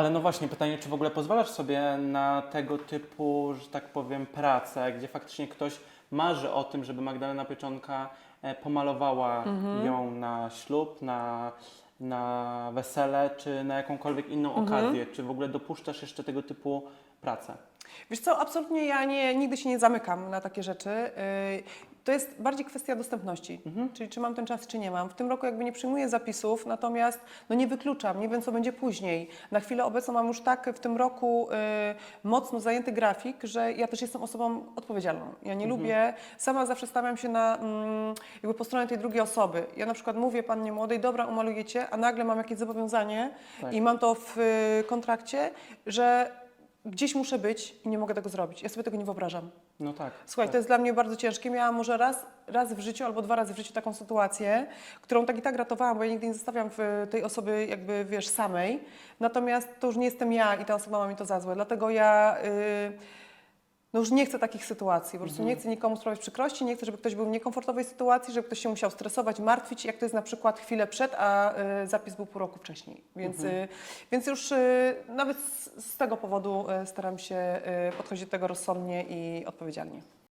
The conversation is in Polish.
Ale no właśnie, pytanie, czy w ogóle pozwalasz sobie na tego typu, że tak powiem, pracę, gdzie faktycznie ktoś marzy o tym, żeby Magdalena Pieczonka e, pomalowała ją na ślub, na, na wesele, czy na jakąkolwiek inną okazję? Czy w ogóle dopuszczasz jeszcze tego typu pracę? Wiesz co, absolutnie ja nie, nigdy się nie zamykam na takie rzeczy. Yy, To jest bardziej kwestia dostępności, czyli czy mam ten czas, czy nie mam. W tym roku jakby nie przyjmuję zapisów, natomiast no nie wykluczam, nie wiem co będzie później. Na chwilę obecną mam już tak w tym roku yy, mocno zajęty grafik, że ja też jestem osobą odpowiedzialną. Ja nie lubię, sama zawsze stawiam się na mm, jakby po stronie tej drugiej osoby. Ja na przykład mówię pannie młodej, dobra, umaluję cię, a nagle mam jakieś zobowiązanie Tak. i mam to w y, kontrakcie, że gdzieś muszę być i nie mogę tego zrobić. Ja sobie tego nie wyobrażam. No tak. Słuchaj, tak. to jest dla mnie bardzo ciężkie. Miałam może raz, raz w życiu albo dwa razy w życiu taką sytuację, którą tak i tak ratowałam, bo ja nigdy nie zostawiam tej osoby jakby, wiesz, samej. Natomiast to już nie jestem ja i ta osoba ma mi to za złe. Dlatego ja y, no już nie chcę takich sytuacji. Po prostu nie chcę nikomu sprawiać przykrości, nie chcę, żeby ktoś był w niekomfortowej sytuacji, żeby ktoś się musiał stresować, martwić, jak to jest na przykład chwilę przed, a y, zapis był pół roku wcześniej. Więc, y, więc już y, nawet z, z tego powodu y, staram się y, podchodzić do tego rozsądnie i odpowiedzialnie.